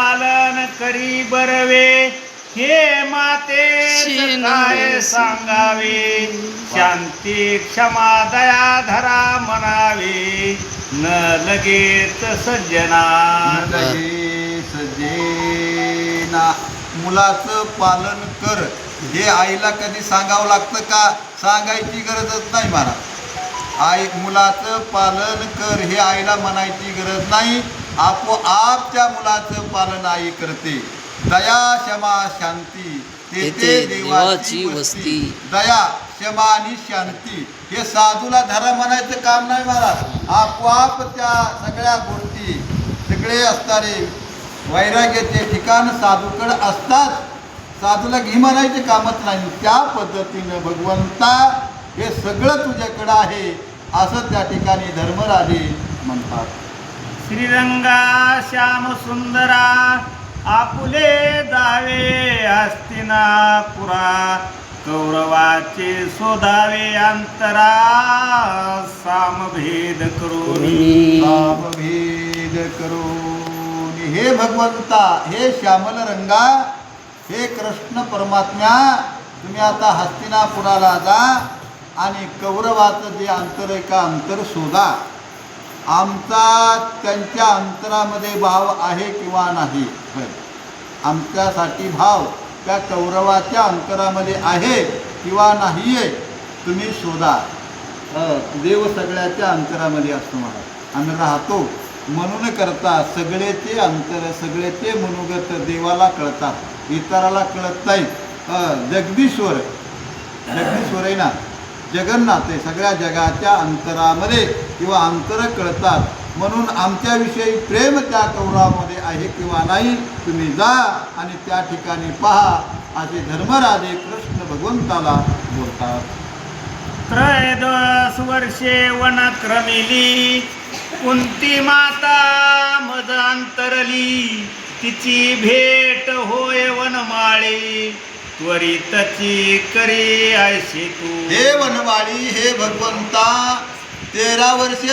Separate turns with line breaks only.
पालन करी बरवे. हे माते काय सांगावे? शांती क्षमा दया धरा म्हणावे. न लगेच सज्जना
लगे सजेना मुलाचं पालन कर. हे आईला कधी सांगावं लागतं का? सांगायची गरजच नाही मला. आई मुलाचं पालन कर. हे आईला म्हणायची गरज नाही. आपोआप त्या मुलाचं पालन आई करते. दया क्षमा शांती
तेथे देवाची वस्ती.
दया क्षमा आणि शांती हे साधूला धरा म्हणायचं काम नाही मला आपोआप त्या सगळ्या गोष्टी सगळे असणारे वैराग्याचे ठिकाण साधूकडे असतात. साधूला घे म्हणायचे कामच नाही. त्या पद्धतीनं भगवंता हे सगळं तुझ्याकडं आहे असं त्या ठिकाणी धर्मराजे म्हणतात.
श्रीरंगा श्याम सुंदरा आपुले जावे हस्तिनापुरा कौरवाचे शोधावे अंतरा सामभेद करून.
भेद करून. हे भगवंता हे श्यामल रंगा हे कृष्ण परमात्म्या तुम्ही आता हस्तिनापुराला जा आणि कौरवाचं जे अंतर आहे का अंतर शोधा. आमचा त्यांच्या अंतरामध्ये भाव आहे किंवा नाही? आमच्यासाठी भाव त्या कौरवाच्या अंतरामध्ये आहे किंवा नाही आहे तुम्ही शोधा. देव सगळ्याच्या अंतरामध्ये असतो मला आम्ही राहतो म्हणून करता. सगळेचे अंतर सगळेचे मनोगत देवाला कळतात. इतराला कळत नाही. जगदीश्वर. जगदीश्वर आहे ना? जगन्नाथ आहे सगळ्या जगाच्या अंतरामध्ये किंवा अंतर कळतात. म्हणून आमच्याविषयी प्रेम त्या कौरामध्ये आहे किंवा नाही तुम्ही जा आणि त्या ठिकाणी पहा असे धर्मराजे कृष्ण भगवंताला बोलतात.
त्रयोदश वर्षे वनक्रमिली कुंती माता मद अंतरली तिची भेट होय वनमाळी. त्वरितची करी आयसी तू.
हे वनवाळी हे भगवंता तेरा वर्षे